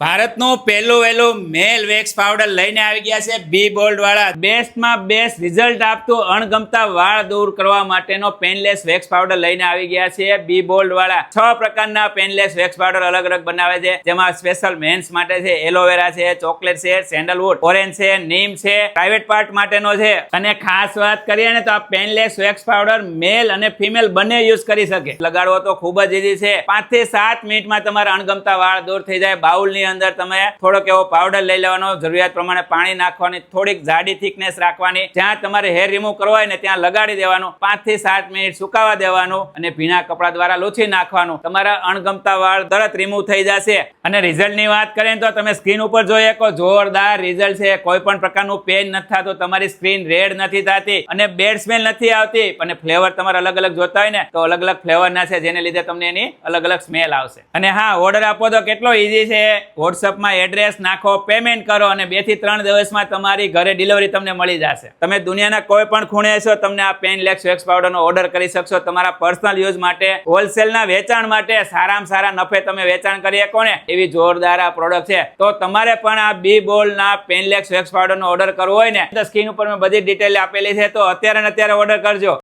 ભારતનું પહેલો વહેલો મેલ વેક્સ પાવડર લઈને આવી ગયા છે બી બોલ્ડ વાળા. બેસ્ટમાં બેસ્ટ રિઝલ્ટ આપતો અણગમતા વાળ દૂર કરવા માટેનો પેનલેસ વેક્સ પાવડર લઈને આવી ગયા છે બી બોલ્ડ વાળા. છ પ્રકારના પેનલેસ વેક્સ પાવડર અલગ અલગ બનાવે છે. જેમાં સ્પેશિયલ મેન્સ માટે છે, એલોવેરા છે, ચોકલેટ છે, સેન્ડલવુડ, ઓરેન્જ છે, નીમ છે, પ્રાઇવેટ પાર્ટ માટેનો છે. અને ખાસ વાત કરીએ ને તો આ પેનલેસ વેક્સ પાવડર મેલ અને ફિમેલ બંને યુઝ કરી શકે. લગાડવો તો ખૂબ જ ઈઝી છે. પાંચથી સાત મિનિટમાં તમારા અણગમતા વાળ દૂર થઈ જાય. બાઉલની અંદર તમે થોડોક એવો પાવડર લઈ લેવાનો, જરૂરિયાત પ્રમાણે પાણી નાખવાની, થોડીક જાડી થિકનેસ રાખવાની, જ્યાં તમારે હેર રિમૂવ કરવો હોય ને ત્યાં લગાડી દેવાનું, પાંચથી સાત મિનિટ સુકાવા દેવાનું અને ભીના કપડા દ્વારા લૂછી નાખવાનું. તમારા અણગમતા વાળ તરત રિમૂવ થઈ જશે. અને રિઝલ્ટની વાત કરીએ તો તમે સ્કિન ઉપર જોઈ શકો, જોરદાર રિઝલ્ટ છે. કોઈ પણ પ્રકારનું પેન નથી થતું, તમારી સ્ક્રીન રેડ નથી થતી અને બેડ સ્મેલ નથી આવતી. અને ફ્લેવર તમારે અલગ અલગ જોતા હોય ને, તો અલગ અલગ ફ્લેવર ના છે, જેને લીધે તમને એની અલગ અલગ સ્મેલ આવશે. અને હા ઓર્ડર આપો તો કેટલો ઈઝી છે? વોટ્સઅપમાં એડ્રેસ નાખો પેમેન્ટ કરો અને બેથી ત્રણ દિવસમાં તમારી ઘરે ડિલિવરી તમને મળી જશે. તમે દુનિયાના કોઈ પણ ખૂણે છો તમને આ પેન લેક્સ વેક્સ પાવડરનો ઓર્ડર કરી શકશો. તમારા પર્સનલ યુઝ માટે હોલસેલના વેચાણ માટે સારામાં સારા નફે તમે વેચાણ કરી શકો ને. એવી જોરદાર આ પ્રોડક્ટ છે. તો તમારે પણ આ બી બોલના પેનલેક્સ વેક્સ પાવડરનો ઓર્ડર કરવો હોય ને, તો સ્ક્રીન ઉપર મેં બધી ડિટેલ આપેલી છે. તો અત્યારે ને અત્યારે ઓર્ડર કરજો.